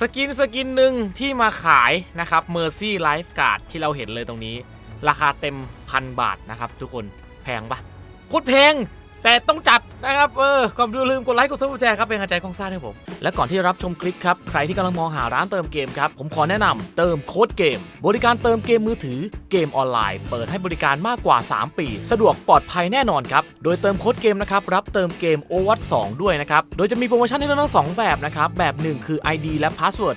สกินสกินหนึ่งที่มาขายนะครับ Mercy Lifeguard ที่เราเห็นเลยตรงนี้ ราคาเต็มพันบาทนะครับทุกคนแพงปะโคตรแพง แต่ต้องจัดนะครับเออก่อนดูลืมกดไลค์กดซับสไครต์ครับเป็นกำลังใจของซ่าให้ผม และก่อนที่จะรับชมคลิปครับ ใครที่กำลังมองหาร้านเติมเกมครับ ผมขอแนะนำเติมโค้ดเกม บริการเติมเกมมือถือเกมออนไลน์ เปิดให้บริการมากกว่า 3 ปี สะดวกปลอดภัยแน่นอนครับ โดยเติมโค้ดเกมนะครับรับเติมเกม o w a t 2ด้วยนะครับ โดยจะมีโปรโมชั่นให้เลือกทั้งสองแบบนะครับแบบ 1 คือ ID และ Password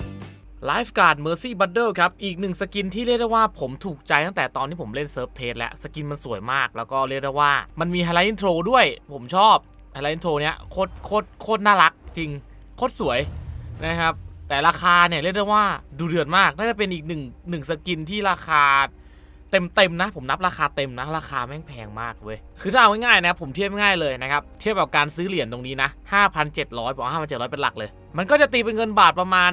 ไลฟ์การ์ดเมอร์ซี่บัตเดิลครับ อีกหนึ่งสกินที่เรียกได้ว่าผมถูกใจตั้งแต่ตอนที่ผมเล่นเซิร์ฟเทสแล้ว สกินมันสวยมาก แล้วก็เรียกได้ว่า มันมีไฮไลท์อินโทรด้วย ผมชอบไฮไลท์อินโทรเนี้ยโคตรโคตรโคตรน่ารักจริง โคตรสวยนะครับ แต่ราคาเนี่ยเรียกได้ว่าดูเดือดมาก น่าจะเป็นอีกหนึ่งหนึ่งสกินที่ราคา เต็มเต็มๆนะ ผมนับราคาเต็มนะ ราคาแม่งแพงมากเว้ยคือถ้าเอาง่ายๆนะ ผมเทียบง่ายเลยนะครับ เทียบกับการซื้อเหรียญตรงนี้นะ 5,700บอก5,700 เป็นหลักเลย มันก็จะตีเป็นเงินบาทประมาณ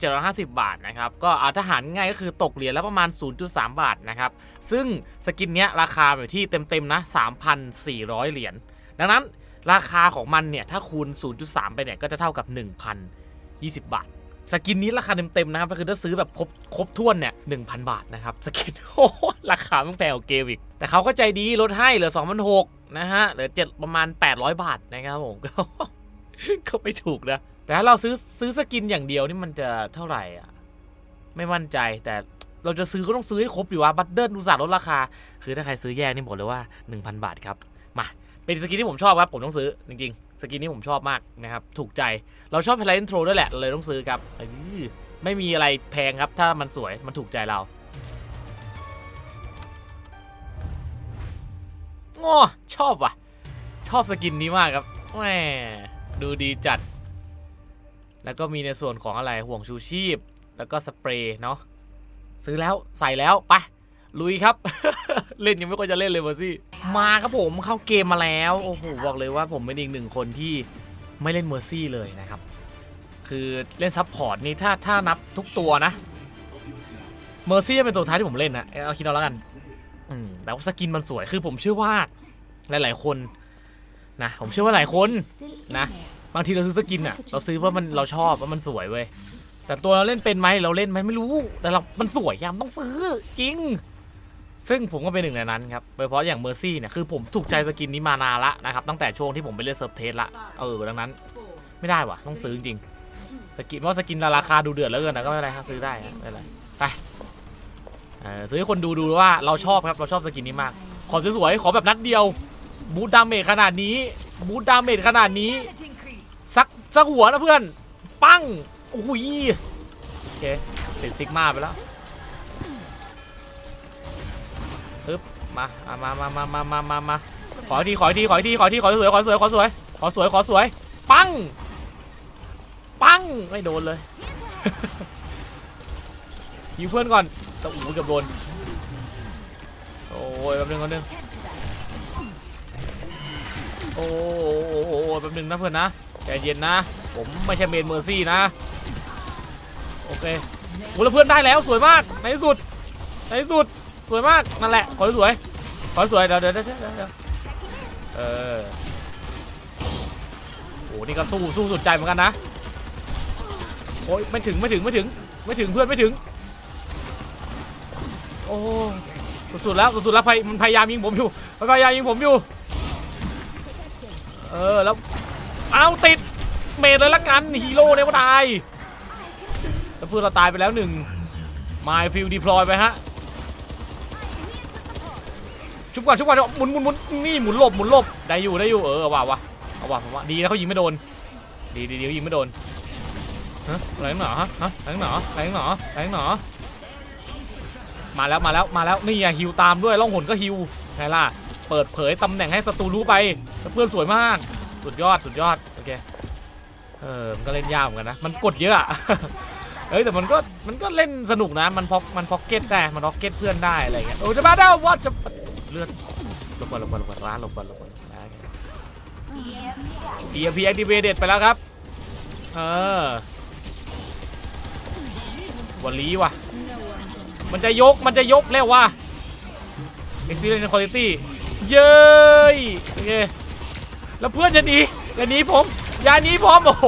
1,750 บาทนะครับ ก็เอาทหารง่ายก็คือตกเหรียญแล้วประมาณ 0.3 บาทนะครับ ซึ่งสกินเนี้ยราคาอยู่ที่เต็มๆนะ 3,400 เหรียญ ดังนั้นราคาของมันเนี่ยถ้าคูณ 0.3 ไปเนี่ยก็จะเท่ากับ 1,020 บาท สกินนี้ราคาเต็มๆนะครับก็คือถ้าซื้อแบบครบครบถ้วนเนี่ย1,000บาทนะครับสกินโอ้ราคามันแพงกว่าเกมอีก แต่เขาก็ใจดีลดให้เหลือ2,600นะฮะเหลือ7ประมาณ 800 บาทนะครับผมก็ก็ไม่ถูกนะ แต่ถ้าเราซื้อซื้อสกินอย่างเดียวนี่มันจะเท่าไหร่อะไม่มั่นใจแต่เราจะซื้อก็ต้องซื้อให้ครบดีว่าบัตเดิลดูสาลดราคา คือถ้าใครซื้อแยกนี่บอกเลยว่า 1,000 บาทครับมาเป็นสกินที่ผมชอบครับผมต้องซื้อจริงๆ สกินนี้ผมชอบมากนะครับ ถูกใจเราชอบไฮไลท์อินโทรด้วยแหละเลยต้องซื้อครับไม่มีอะไรแพงครับ ถ้ามันสวยมันถูกใจเราโอ้ชอบว่ะ ชอบสกินนี้มากครับแหมดูดีจัด แล้วก็มีในส่วนของอะไรห่วงชูชีพ แล้วก็สเปรย์เนาะซื้อแล้วใส่แล้วไป ลุยครับ เล่นยังไม่ค่อยจะเล่นเลยเมอร์ซี่มาครับผมเข้าเกมมาแล้วโอ้โหบอกเลยว่าผมเป็นอีกหนึ่งคนที่ไม่เล่นเมอร์ซี่เลยนะครับ คือเล่นซับพอร์ตนี่ถ้าถ้านับทุกตัวนะเมอร์ซี่จะเป็นตัวท้ายที่ผมเล่นนะเอาคิดเอาแล้วกันอืมแต่ว่าสกินมันสวยคือผมเชื่อว่าหลาย ๆ คนนะผมเชื่อว่าหลายคนนะบางทีเราซื้อสกินอะเราซื้อเพราะมันเราชอบว่ามันสวยเว้ยแต่ตัวเราเล่นเป็นไหมเราเล่นไหมไม่รู้ แต่เรา มันสวยยามต้องซื้อจริง ซึ่งผมก็เป็นหนึ่งในนั้นครับโดยเฉพาะอย่างเมอร์ซี่เนี่ยคือผมถูกใจสกินนี้มานานละนะครับตั้งแต่ช่วงที่ผมไปเล่นเซิร์ฟเทสละเออดังนั้นไม่ได้ว่ะต้องซื้อจริงสกินเพราะสกินราคาดูเดือดแล้วเกินนะก็ไม่เป็นไรครับซื้อได้ไม่เป็นไรไปซื้อให้คนดูดูว่าเราชอบครับเราชอบสกินนี้มาก ขอสวยๆขอแบบนัดเดียวบูทดาเมจขนาดนี้บูทดาเมจขนาดนี้สักสักหัวนะเพื่อน ปั้งโอ้ยโอเคติดซิกมาไปแล้ว มาอะมามามามามามามาขอทีขอทีขอทีขอทีขอสวยขอสวยขอสวยขอสวยขอสวย ปัง ปัง ไม่โดนเลยยิงเพื่อนก่อนตะอูเกือบโดน โอ้ยแป๊บนึงแป๊บนึงโอ้โหแป๊บนึงนะเพื่อนนะใจเย็นนะ ผมไม่ใช่เมนเมอร์ซี่นะ โอเคโอ้แล้วเพื่อนได้แล้วสวยมาก ในที่สุด ในที่สุด วยมากนั่นแหละขอสวยขอสวยเดี๋ยวเดี๋ยวเดี๋ยวเดี๋ยวเดี๋ยวเออโอ้นี่ก็สู้สู้สุดใจเหมือนกันนะโอ้ยไม่ถึงไม่ถึงไม่ถึงไม่ถึงเพื่อนไม่ถึง โอ้สุดๆแล้วสุดๆแล้วพยมันพยายามยิงผมอยู่มันพยายามยิงผมอยู่เออแล้วเอาติดเมดเลยละกันฮีโร่เนี่ยก็ตายแล้วเพื่อนเราตายไปแล้วหนึ่งมายฟิลดีพลอยไปฮะ ชุบก่อนชุบก่อนหมุนหมุนหมุนนี่หมุนหลบหมุนหลบได้อยู่ได้อยู่เออว่ะวะเอาว่ะผมว่าดีนะเขายิงไม่โดน ดีดีดียิงไม่โดนฮะอะไรหนอฮะฮะอะไรหนออะไรหนออะไรหนอมาแล้วมาแล้วมาแล้วนี่ไงฮิวตามด้วยล่องหนก็ฮิวไงล่ะเปิดเผยตำแหน่งให้ศัตรูรู้ไปเพื่อนสวยมากสุดยอดสุดยอดโอเคเออมันก็เล่นยากเหมือนกันนะมันกดเยอะเฮ้ยแต่มันก็มันก็เล่นสนุกนะมันพอกมันพ็อกเก็ตได้มันพ็อกเก็ตเพื่อนได้อะไรเงี้ยโอ้จะมาได้ว่าจะ เลือดลลบก่อนลบก่อนลบก่อนร้านลบก่อนลบก่อนร้าน EMP activated ไปแล้วครับ เออวันลีว่ะ มันจะยกมันจะยกแล้วว่ะ experience quality เย้ยโอเคแล้วเพื่อนจะหนีจะหนีผมอย่าหนีผมโอ้โห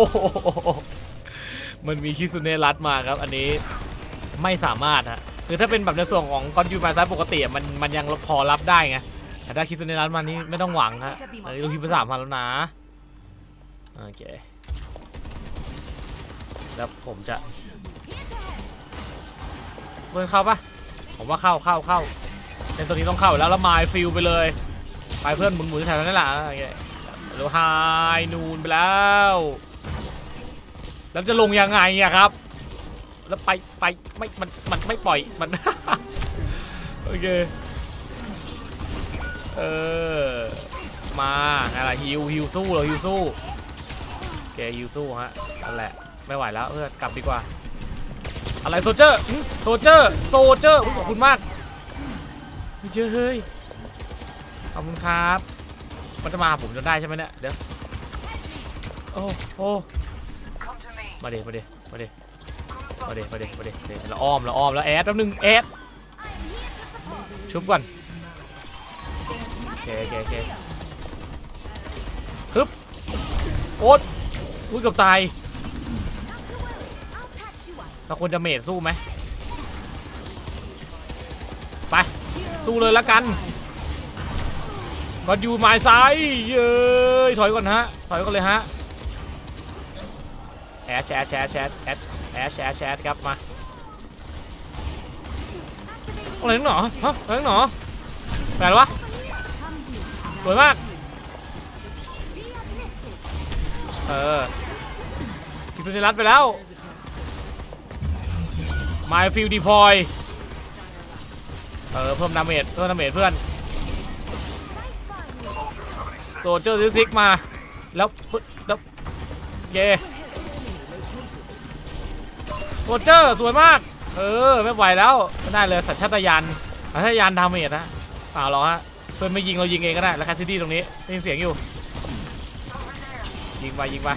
มันมีคิสุเนะรัดมาครับ อันนี้ไม่สามารถฮะ คือถ้าเป็นแบบในส่วนของกอนยูมาซปกติอะมันมันยังพอรับได้ไงแต่ถ้าคิสุเนะรัดมานี่ไม่ต้องหวังฮะอันนี้เราคิดภาษามพันแล้วนะโอเคแล้วผมจะเพื่อนเข้าปะผมว่าเข้าเข้าเข้าในตัวนี้ต้องเข้าแล้วแล้วมายฟิลไปเลยไปเพื่อนหมุนหมุนแถวนั้นแหละโอเคแล้วไฮนูนไปแล้วแล้วจะลงยังไงอะครับ แล้วไปไปไม่มันมันไม่ปล่อยมัน โอเค เออ มาอะไรฮิวฮิวสู้เหรอฮิวสู้โอเคฮิวสู้ฮะนั่นแหละไม่ไหวแล้วเพื่อนกลับดีกว่า อะไรโซเจอร์โซเจอร์โซเจอร์ขอบคุณมากเยอะเฮ้ยขอบคุณครับ มันจะมาผมจนได้ใช่ไหมเนี่ยเดี๋ยวโอ้โอ้มาเดี๋ยวมาเดี๋ยวมาเดี๋ยว มาเดมาเดมาเดเดี๋ยวเราอ้อมเราอ้อมแล้วแอดแป๊บนึงแอดชุบก่อนโอเคโอเคโอเคฮึบโอ๊ตอุ้ยเกือบตายเราควรจะเมดสู้ไหมไปสู้เลยละกันก็อยู่หมายซ้ายเย้ยถอยก่อนฮะถอยก่อนเลยฮะแอชแชทแชทแชทแอด แอชแชทแชครับมาอะไรนักหนอฮะอะไรนักหนอแปลวะสวยมากเออกิสุนิรัตไปแล้ว My Field Deploy เออเพิ่มดาเมจเพิ่มดาเมจเพื่อนโซเจอร์ซิซิกมาแล้วแล้วเย่ โซเจอร์สวยมาก เออ ไม่ไหวแล้วไม่ได้เลยสัญชาตญาณสัญชาตญาณดาเมจนะเปล่าหรอกฮะเพื่อนไม่ยิงเรายิงเองก็ได้แล้วแคสซิตี้ตรงนี้ได้ยินเสียงอยู่ ยิงไปยิงไป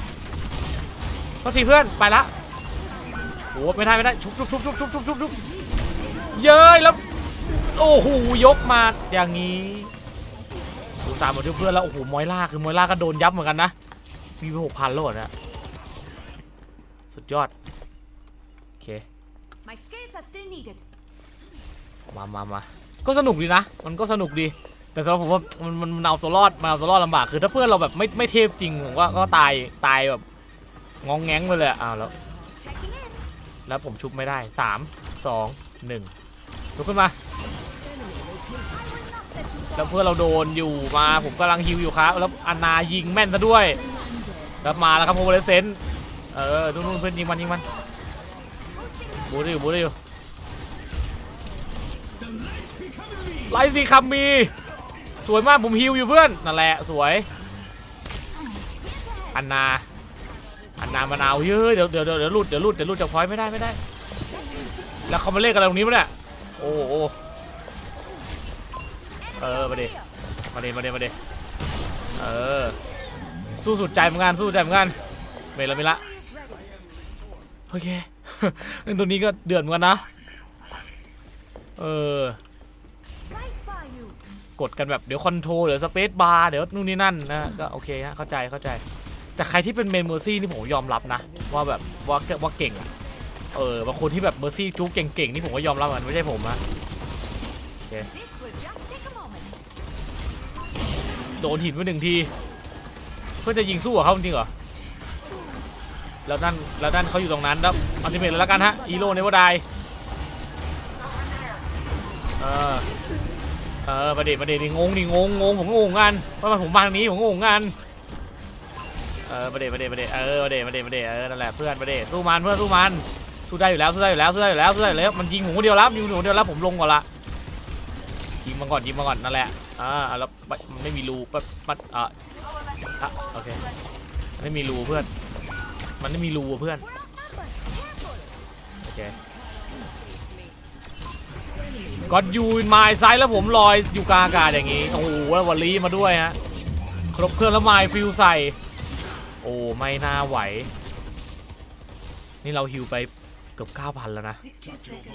โทษทีเพื่อนไปละโอ้ไม่ได้ไม่ได้ชุบชุบชุบชุบชุบชุบชุบชุบเย้ยแล้วโอ้โหยกมาอย่างนี้ดูตามมด้วยเพื่อนแล้วโอ้โหมอยล่าคือมอยล่าก็โดนยับเหมือนกันนะมีไปหกพันแล้วเหรอเนี่ยสุดยอด My scales are still needed. มามามาก็สนุกดีนะ มันก็สนุกดี แต่สำหรับผมว่ามันมันมันเอาตัวรอดมันเอาตัวรอดลำบาก คือถ้าเพื่อนเราแบบไม่ไม่เทพจริงผมว่าก็ตายตายแบบงองแงงไปเลยอะอ้าวแล้ว Checking in. แล้วผมชุบไม่ได้สามสองหนึ่งลุกขึ้นมา แล้วเพื่อนเราโดนอยู่มา ผมกำลังฮิวอยู่ครับ แล้วอันนายิงแม่นซะด้วย แล้วมาแล้วครับโฮเลเซนเออนู่นนู่นเพื่อนยิงมันยิงมัน บูได้อยู่บูได้อยู่ไลซีคัมมีสวยมากผมฮิวอยู่เพื่อนนั่นแหละสวยอันนาอันนามันเอาเฮ้ยเดี๋ยวเดี๋ยวเดี๋ยวเดี๋ยวหลุดเดี๋ยวหลุดเดี๋ยวหลุดจากพอยไม่ได้ไม่ได้ แล้วเขามาเล่นกันอะไรตรงนี้มั้เนี่ยโอ้โอ้เออมาดิมาดิมาดิมาดิเออสู้สุดใจเหมือนกันสู้สุดใจเหมือนกันเมละเมละโอเค เล่นตัวนี้ก็เดือดเหมือนกันนะ เออ กดกันแบบเดี๋ยวคอนโทรลเดี๋ยวสเปซบาร์เดี๋ยวนู่นนี่นั่นนะก็โอเคฮะเข้าใจเข้าใจ แต่ใครที่เป็นเมนเมอร์ซี่นี่ผมยอมรับนะ ว่าแบบว่าว่าเก่งอะเออบางคนที่แบบเมอร์ซี่จู๊เก่งๆนี่ผมก็ยอมรับมันไม่ใช่ผมอะโดนหินไปหนึ่งที เพื่อจะยิงสู้กับเขาจริงเหรอ แล้วนั่นแล้วนั่นเขาอยู่ตรงนั้นแล้วอัลติเมทเลยแล้วกันฮะอีโร่เนวดายเออเออประเดี๋ประเดี๋ยวนี่งงนี่งงงงผมงงงานว่ามันผมมาทางนี้ผมงงงานเออประเดี๋ยประเดี๋ยประเดี๋ยเออประเดี๋ยประเดี๋ยประเดี๋ยเออนั่นแหละเพื่อนประเดี๋ยสู้มันเพื่อนสู้มันสู้ได้อยู่แล้วสู้ได้อยู่แล้วสู้ได้อยู่แล้วสู้ได้อยู่แล้วมันยิงผมคนเดียวแล้วยิงผมคนเดียวแล้วผมลงก่อนละยิงมาก่อนยิงมาก่อนนั่นแหละอ่าแล้วมันไม่มีรูปั๊บมันอะอะโอเคไม่มีรูเพื่อน มันไม่มีรูอะเพื่อน โอเคก็ยูนมายไซด์แล้วผมลอยอยู่กลางอากาศอย่างงี้ โอ้โหแล้ววอลลี่มาด้วยฮะ ครบเครื่องแล้วไมล์ฟิลใส่ โอ้ ไม่น่าไหว นี่เราฮิวไปเกือบ9,000 แล้วนะ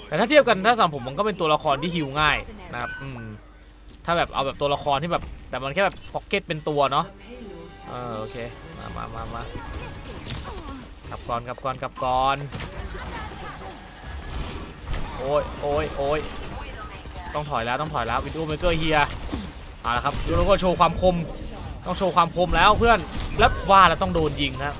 แต่ถ้าเทียบกันถ้าสำผมมันก็เป็นตัวละครที่ฮิวง่ายนะครับ อืม ถ้าแบบเอาแบบตัวละครที่แบบ แต่มันแค่แบบพ็อกเก็ตเป็นตัวเนาะ เออโอเค มามามามา ลับก่อนกลับก่อนกลับก่อน โอ้ยโอ้ยโอ้ยต้องถอยแล้วต้องถอยแล้ววิดีโอเมเกอร์เฮียเอาละครับแล้วก็โชว์ความคม ต้องโชว์ความคมแล้วเพื่อนแล้วว่าแล้วต้องโดนยิงครับ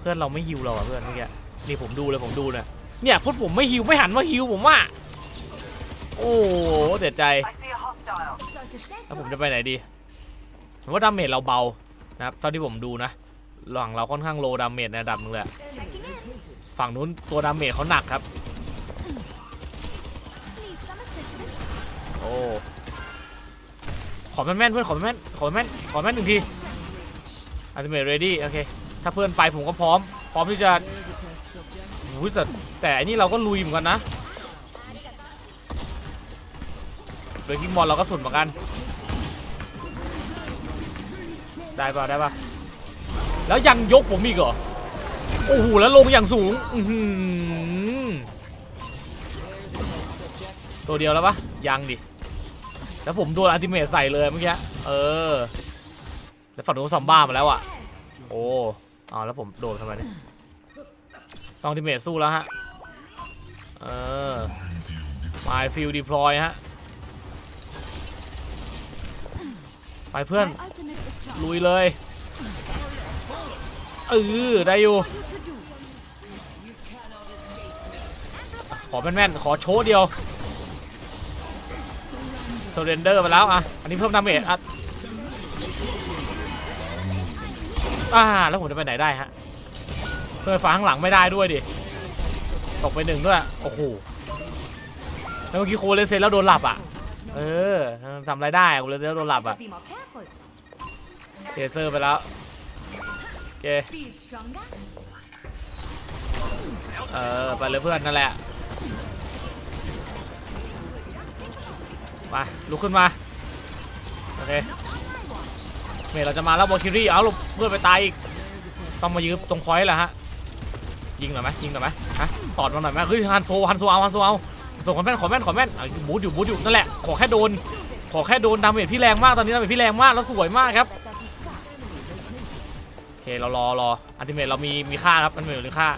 เพื่อนเราไม่ฮิวเราอะเพื่อนเมื่อกี้นี่ผมดูเลยผมดูเลยเนี่ยพวกผมไม่ฮิวไม่หันมาฮิวผมว่า โอ้โหเสียใจแล้วผมจะไปไหนดีผมว่าดาเมจเราเบานะครับเท่าที่ผมดูนะ หลังเราค่อนข้างโลดาเมจในระดับหนึงเลยอะ Checking in. ฝั่งนู้นตัวดาเมจเขาหนักครับ Need some assistance. โอ้ขอแม่นๆเพื่อนขอแม่นๆขอแม่นขอแม่นหนึ่งทีอัลติเมทเรดี้โอเคถ้าเพื่อนไปผมก็พร้อม พร้อมที่จะโอ้ยแต่แต่อันนี้เราก็ลุยเหมือนกันนะเบรกิ้งบอลเราก็สุดเหมือนกัน ได้ป่ะได้ป่ะ แล้วยังยกผมอีกเหรอ โอ้โห แล้วลงอย่างสูง อือหือตัวเดียวแล้วปะยังดิ แล้วผมโดนอัลติเมทใส่เลยเมื่อกี้ เออ แล้วฝั่งนู้นซัมบ้ามาแล้วอะ โอ้เอาแล้วผมโดนทำไมเนี่ย ต้องอัลติเมทสู้แล้วฮะ เออ My Field Deploy ฮะ ไปเพื่อน My ultimate is charged. ลุยเลย เออได้อยู่ ขอแม่นๆขอโชว์เดียว s เ r นเดอร์ไปแล้วอะ อันนี้เพิ่มดาเมจอะอ่าแล้วผมจะไปไหนได้ฮะเพื่อฟ้าข้างหลังไม่ได้ด้วยดิ ตกไปหนึ่งด้วย โอ้โห แล้วเมื่อกี้โคเลเซนแล้วโดนหลับอะ เออทำอะไรได้โคเลเซนแล้วโดนหลับอะเทเซอร์ไปแล้ว เคเออไปเลยเพื่อนนั่นแหละมาลุกขึ้นมาโอเคเมเราจะมาแล้วบอคิรี่เอาลูกเพื่อนไปตายอีกต้องมายืมตรงพอยต์แหละฮะยิงหน่อยไหมยิงหน่อยไหมฮะตอดมาหน่อยไหมเฮ้ยฮันโซฮันโซเอาฮันโซเอาส่งขอแม่นขอแม่นขอแม่นอ่บูทอยู่บูทอยู่นั่นแหละขอแค่โดนขอแค่โดนดาเมจพี่แรงมากตอนนี้ดาเมจพี่แรงมากแล้วสวยมากครับ คเรารอรออัลติเมทเรามีมีค่าครับมันมีมีค่า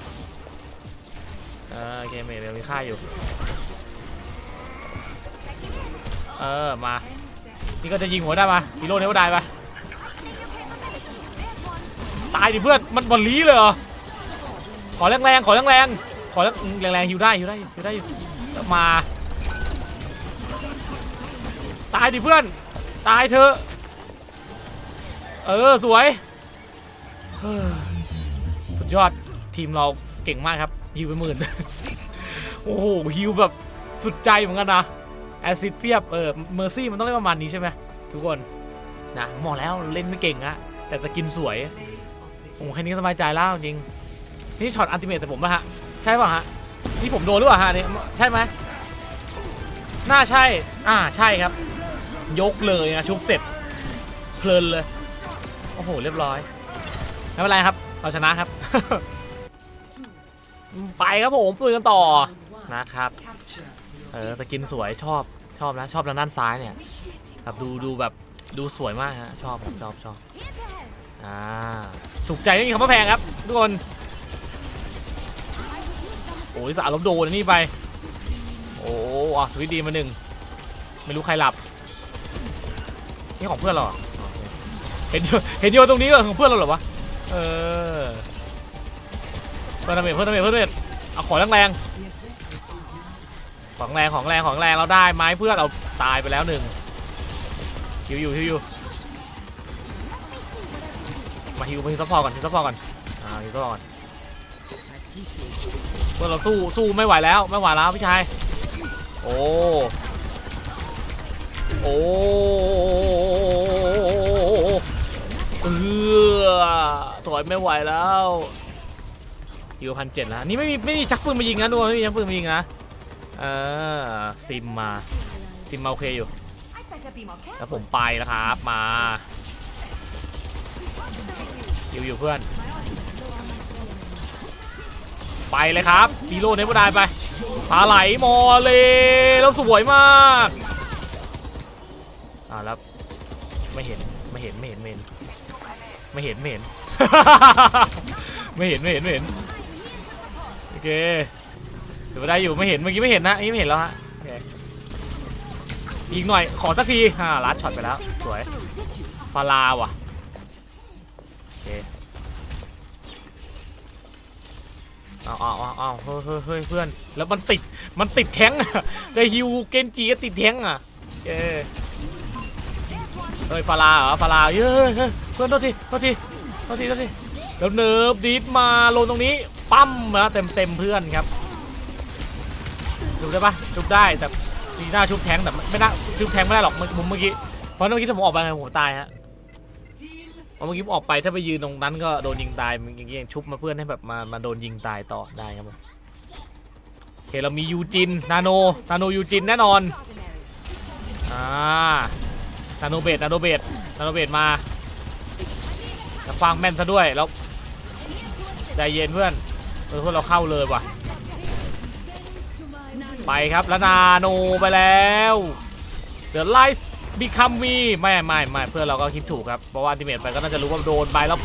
เออโอเคเมทเรามีค่าอยู่เออมานี่ก็จะยิงหัวได้ปะฮีโร่เนวได้ปตายดิเพื่อนมันบอลลีเลยเหรอขอแรงๆขอแรงๆขอแรงแรงๆฮิวได้ฮิวได้ฮิวได้อยู่มาตายดิเพื่อนตายเถอเออสวย สุดยอดทีมเราเก่งมากครับฮิวไปหมื่นโอ้โหฮิวแบบสุดใจเหมือนกันนะแอซิดเพียบเออเมอร์ซี่มันต้องเล่นประมาณนี้ใช่ไหมทุกคนนะมอแล้วเล่นไม่เก่งอะแต่สกินสวยโอ้โหแค่นี้สบายใจแล้วจริงนี่ช็อตอัลติเมทแต่ผมปะฮะใช่ป่ะฮะนี่ผมโดนหรือเปล่าฮะนี่ใช่ไหมน่าใช่อ่าใช่ครับ ยกเลยนะชุบเสร็จเพลินเลยโอ้โหเรียบร้อย ไม่เป็นไรครับ เราชนะครับ ไปครับผมปืนกันต่อนะครับ เออสกินสวยชอบชอบนะชอบทางด้านซ้ายเนี่ยครับดูดูแบบดูสวยมากฮะชอบชอบชอบอ่าถูกใจไม่มีคำว่าแพงครับทุกคนโอ้ยสารลบโดนอันนี่ไป โอ้อะสวิตดีมาหนึ่งไม่รู้ใครหลับ นี่ของเพื่อนเราเหรออ๋อโอเคเห็นเห็นโยนตรงนี้เหรอของเพื่อนเราเหรอวะ เออเพื่อนทำเองเพื่อนทำเองเพื่อนทำเองเอาของแรงๆของแรงของแรงของแรงเราได้ไม้เพื่อนเราตายไปแล้วหนึ่งฮิวอยู่ฮิวอยู่มาฮิวมาฮิวซัพพอร์ตก่อนฮิวซัพพอร์ตก่อนอ่าฮิวซัพพอร์ตก่อนเพื่อนเราสู้สู้ไม่ไหวแล้วไม่ไหวแล้วพี่ชายโอ้โอ้เออ อยไม่ไหวแล้วอยู่พันเจ็ดแล้วนี่ไม่มีไม่มีชักปืนมายิงนะดูไม่มีชักปืนมายิงนะเออซิมมาซิมมาโอเคอยู่แล้วผมไปแล้วครับมาอยู่อยู่เพื่อน ไปเลยครับฮีโร่เนฟได้ไปปลาไหลมอเลยแล้วสวยมากอ่าแล้วไม่เห็นไม่เห็นไม่เห็นไม่เห็นไม่เห็นไม่เห็น ไม่เห็นไม่เห็นไม่เห็นโอเคเดี๋ยวได้อยู่ไม่เห็นเมื่อกี้ไม่เห็นนะอันนี้ไม่เห็นแล้วฮะโอเคอีกหน่อยขอสักทีฮ่าลัดช็อตไปแล้วสวยฟาลาว่ะโอเคเอาเอาเอาเอาเฮ้ยเฮ้ยเพื่อนแล้วมันติดมันติดแท้งอะแต่ฮิวเกนจิก็ติดแท้งอะเย้เฮ้ยฟาลาเหรอฟาลาเฮ้ยเฮ้ยเพื่อนโทษทีโทษที ทษทีโทษทีแล้วเนิร์ฟดีดมาลงตรงนี้ปั้มนะเต็มเต็มเพื่อนครับชุบได้ปะชุบได้แต่ทีหน้าชุบแทงแต่ไม่น่าชุบแทงไม่ได้หรอกมุมเมื่อกี้เพราะเมื่อกี้ถ้าผมออกไปผมตายฮะเพราะเมื่อกี้ผมออกไปถ้าไปยืนตรงนั้นก็โดนยิงตายอย่างเงี้ยชุบมาเพื่อนให้แบบมามาโดนยิงตายต่อได้ครับผมโอเคเรามียูจินนาโนนาโนยูจินแน่นอนอ่านาโนเบดนาโนเบดนาโนเบดมา แต่ฟังแม่นซะด้วยแล้วใจเย็นเพื่อนเออพื่อนเราเข้าเลยว่ะ ไปครับแล้วนาโนไปแล้วเดี๋ยวไล่บีคัมมีไม่ไม่ไม่เพื่อนเราก็คิดถูกครับ เพราะว่าอันติเมตไปก็น่าจะรู้ว่าโดนไปแล้ว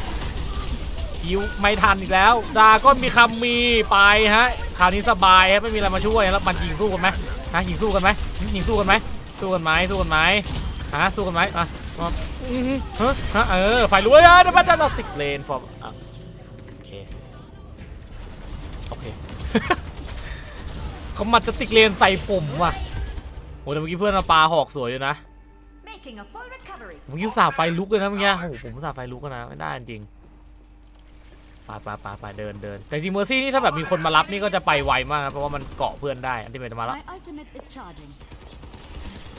ฮิวไม่ทันอีกแล้ว ดาก็มีคัมมีไปฮะคราวนี้สบายฮะไม่มีอะไรมาช่วยแล้วมันยิงสู้กันไหมฮะยิงสู้กันไหมยิงสู้กันไหมสู้กันไหมสู้กันไหมฮะสู้กันไหมอะ อะอื้อหือฮะฮะเออไฟลุยอะเดี๋ยวมันจะเราติดเลนฟอร์มอะโอเคโอเคเขามาจะติดเลนใส่ผมว่ะโหแต่เมื่อกี้เพื่อนมาปาหอกสวยอยู่นะ Making a full recovery. ผมยุสาห์ไฟลุกเลยนะเมื่อกี้โอ้โหผมอุตสาห์ไฟลุกแล้วนะไม่ได้จริงไปไปไปไปเดินเดินแต่จริงเมอร์ซี่นี่ถ้าแบบมีคนมารับนี่ก็จะไปไวมากครับเพราะว่ามันเกาะเพื่อนได้อันที่เมจะมาแล้ว My ultimate is charging.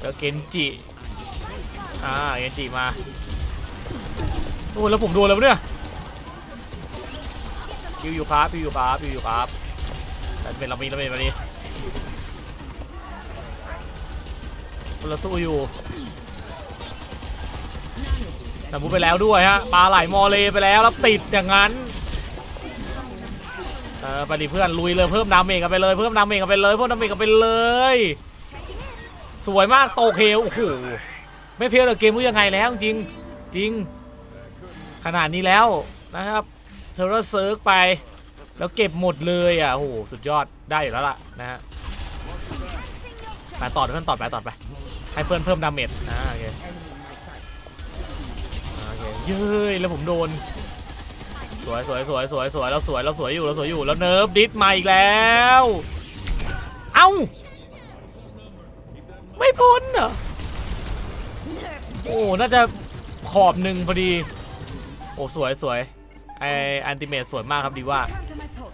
แล้วเกนจิ อ่าเกนจิมา โอ้แล้วผมโดนแล้วเนี่ยพิวอยู่ครับพิวอยู่ครับพิวอยู่ครับเป็นเรามีเราเป็นแบบนี้เราสู้อยู่แต่บูไปแล้วด้วยฮะปลาไหลมอเลไปแล้วแล้วติดอย่างนั้นเออไปดิเพื่อนลุยเลยเพิ่มดาเมจกันไปเลยเพิ่มดาเมจกันไปเลยเพิ่มดาเมจกันไปเลย สวยมากโตเคโอ้โห ไม่เพลเลยเกมรู้ยังไงแล้วจริงจริง ขนาดนี้แล้วนะครับ เทอร์เซิร์กไป แล้วเก็บหมดเลยอะโอ้โหสุดยอดได้อยู่แล้วล่ะนะฮะไปต่อเพื่อนต่อไปต่อไป ให้เพื่อนเพิ่มดาเมจอ่าโอเคโอเคเย้ยแล้วผมโดน สวยสวยสวยสวยสวยเราสวยเราสวยอยู่เราสวยอยู่แล้วเนิร์ฟดิสมาอีกแล้ว เอ้า ไม่พ้นเหรอ โอ้น่าจะขอบหนึ่งพอดี โอ้สวยสวยไออันติเมตสวยมากครับดีว่า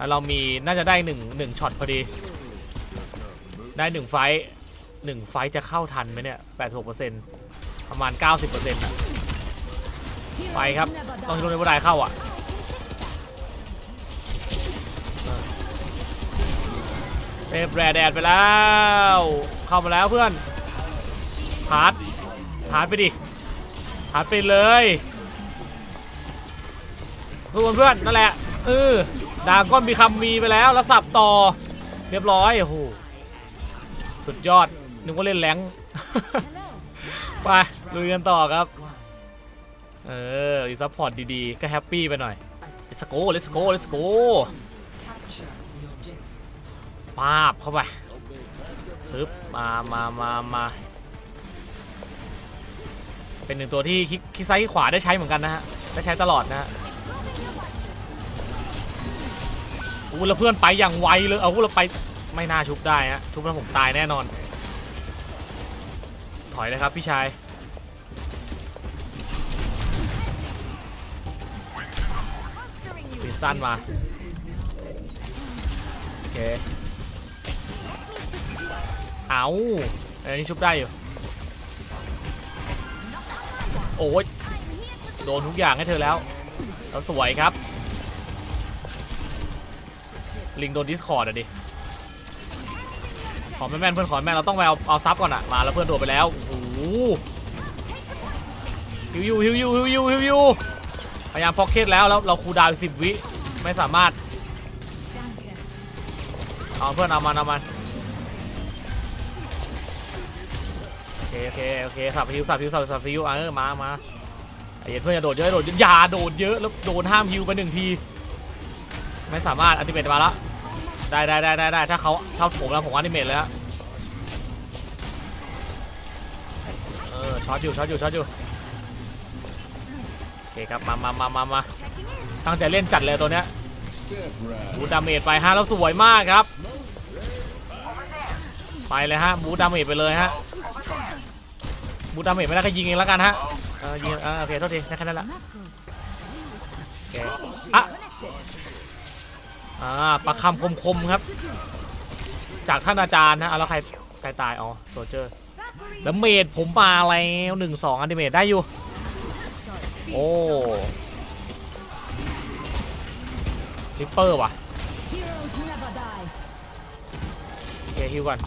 เรามีน่าจะได้หนึ่งหนึ่งช็อตพอดี ได้หนึ่งไฟท์หนึ่งไฟท์จะเข้าทันไหมเนี่ยแปดหกเปอร์เซ็นต์ประมาณเก้าสิบเปอร์เซ็นต์ะไปครับ ต้องโดนในบันไดเข้าอะเทปแรดแดดไปแล้ว เข้ามาแล้วเพื่อนพาร์ท พาไปดิพาไปเลยทุกคนเพื่อนนั่นแหละเออดาก้อนมีคำมีไปแล้วแล้วสับต่อเรียบร้อยโอ้โหสุดยอดนึกว่าเล่นแรงไปลุยกันต่อครับเอออีซัพพอร์ตดีๆ ก็แฮปปี้ไปหน่อย let's go let's go let's go ปาบเข้าไปปึ๊บมามามามา เป็นหนึ่งตัวที่คลิกคลิกซ้ายคลิกขวาได้ใช้เหมือนกันนะฮะ ได้ใช้ตลอดนะฮะอู้แล้วเพื่อนไปอย่างไวเลย เอาเราไปไม่น่าชุบได้ฮะ ชุบแล้วผมตายแน่นอน ถอยเลยครับพี่ชาย Monstering you. คริสตันมา โอเค เอาอันนี้ชุบได้อยู่ โอ้ยโดนทุกอย่างให้เธอแล้วแล้วสวยครับ ลิงโดนดิสคอร์ดอะดิ ขอแม่นๆเพื่อนขอแม่นเราต้องไปเอาเอาซับก่อนอะมาแล้วเพื่อนโดดไปแล้ว โอ้โหฮิวยูฮิวยูฮิวยูฮิวยูพยายามพ็อกเก็ตแล้วแล้วเราคูดาวสิบวิ ไม่สามารถ เอาเพื่อนเอามันเอามัน เคโอเคโอเคสับฮิวสับฮิวสับสับฮิวเออมามาไอ้เหี้ยเพื่อนอย่าโดดเยอะโดดเยอะอย่าโดดเยอะแล้วโดนห้ามฮิวไปหนึ่งทีไม่สามารถอัติเมตมาแล้วได้ได้ได้ได้ได้ถ้าเขาถ้าผมแล้วผมอัติเมตเลยฮะเออช็อตอยู่ช็อตอยู่ช็อตอยู่โอเคครับมามามามามาตั้งใจเล่นจัดเลยตัวเนี้ยบูดาเมจไปฮะแล้วสวยมากครับ ไปเลยฮะบูดาเมจไปเลยฮะ บูดาเมจไม่ได้ก็ยิงเองแล้วกันฮะเออยิงเออโอเคโทษทีแค่นั้นแหละโอเคอะอ่าประคำคมๆครับ จากท่านอาจารย์นะเอาแล้วใครใครตายอ๋อโซเจอร์ Valkyrie แล้วเมดผมมาแล้วหนึ่งสองอันติเมตได้อยู่ โอ้ลิปเปอร์ว่ะโอเคฮิวก่อน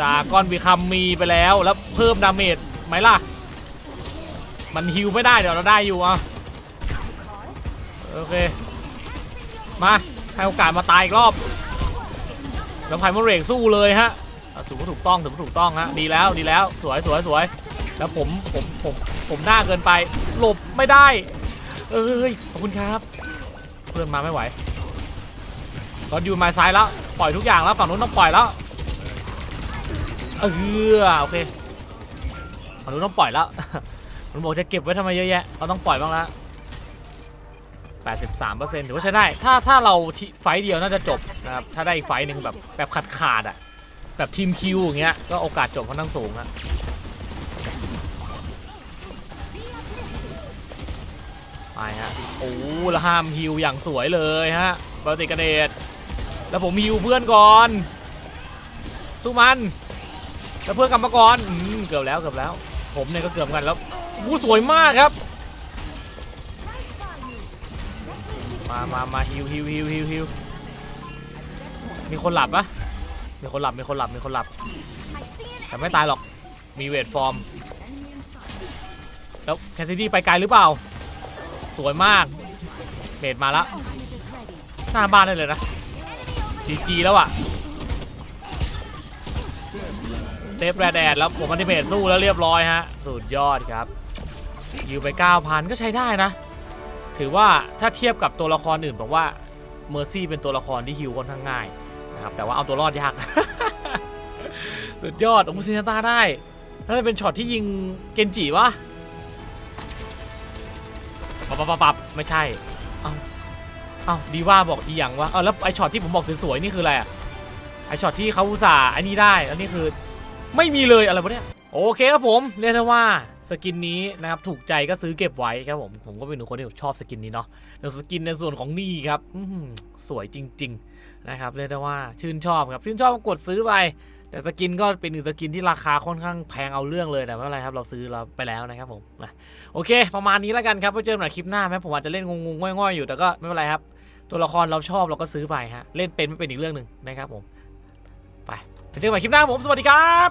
ดาก้อนบีคัมมีไปแล้วแล้วเพิ่มดาเมจไหมล่ะ มันฮิวไม่ได้เดี๋ยวเราได้อยู่อะโอเค มาให้โอกาสมาตายอีกรอบ แล้วไพมอนเรกสู้เลยฮะถือว่าถูกต้องถือว่าถูกต้องฮะดีแล้วดีแล้วสวยสวยสวยแล้วผมผมผมผมหน้าเกินไป หลบไม่ได้ เอ้ยขอบคุณครับ เพื่อนมาไม่ไหวก็อยู่ม้ซ้ายแล้ว ปล่อยทุกอย่างแล้วฝั่งนู้นต้องปล่อยแล้ว เออโอเคฝั่งนู้ต้องปล่อยแล้ว มันบอกจะเก็บไว้ทำไมเยอะแยะเราต้องปล่อยบ้างแล้ว83%ถือว่าใช้ได้ ถ้าถ้าเราไฟเดียวน่าจะจบนะครับ ถ้าได้อีกไฟหนึ่งแบบแบบขาดขาดอะ แบบทีมคิวอย่างเงี้ย ก็โอกาสจบค่อนข้างสูงอะไปฮะ โอ้แล้วห้ามฮิวอย่างสวยเลยฮะปกติกระเดชแล้วผมฮิวเพื่อนก่อน สู้มัน แล้วเพื่อนกลับมาก่อนอืมเกือบแล้วเกือบแล้ว ผมเนี่ยก็เกือบกันแล้วอู้สวยมากครับ มามามาฮิวฮิวฮิวฮิวฮิวมีคนหลับปะมีคนหลับมีคนหลับมีคนหลับ แต่ไม่ตายหรอก มีเวทฟอร์ม แล้วแคสซิดี้ไปไกลหรือเปล่า สวยมากเมดมาแล้วหน้าบ้านได้เลยนะจีจีแล้วอะ เทปแรดแอดแล้วผมอันติเมตสู้แล้วเรียบร้อยฮะ สุดยอดครับยิวไป 9,000 ก็ใช้ได้นะ ถือว่าถ้าเทียบกับตัวละครอื่นผมว่าเมอร์ซี่เป็นตัวละครที่ฮิวค่อนข้างง่ายนะครับแต่ว่าเอาตัวรอดยาก สุดยอดโอ้โหซินาต้าได้น่าจะเป็นช็อตที่ยิงเกนจิวะปับปับปับไม่ใช่ เอ้าเอ้าดีว่าบอกอีหยังวะ เออแล้วไอช็อตที่ผมบอกสวยๆนี่คืออะไรอะไอช็อตที่เขาอุตส่าห์อันนี้ได้แล้วนี่คือ ไม่มีเลยอะไรวะเนี่ยโอเคครับผมเรียกได้ว่าสกินนี้นะครับถูกใจก็ซื้อเก็บไว้ครับผมผมก็เป็นหนึ่งคนที่ชอบสกินนี้เนาะเดี๋ยวสกินในส่วนของนี่ครับอื้อหือสวยจริง ๆนะครับเรียกได้ว่าชื่นชอบครับชื่นชอบก็กดซื้อไปแต่สกินก็เป็นหนึ่งสกินที่ราคาค่อนข้างแพงเอาเรื่องเลยแต่ไม่เป็นไรครับเราซื้อเราไปแล้วนะครับผมนะโอเค ประมาณนี้แล้วกันครับไว้เจอกันใหม่คลิปหน้าแม้ผมอาจจะเล่นงงๆง่อยๆอยู่แต่ก็ไม่เป็นไรครับ ตัวละครเราชอบเราก็ซื้อไปฮะเล่นเป็นไม่เป็นอีกเรื่องหนึ่งนะครับผมไป เจอกันใหม่คลิปหน้าผม สวัสดีครับ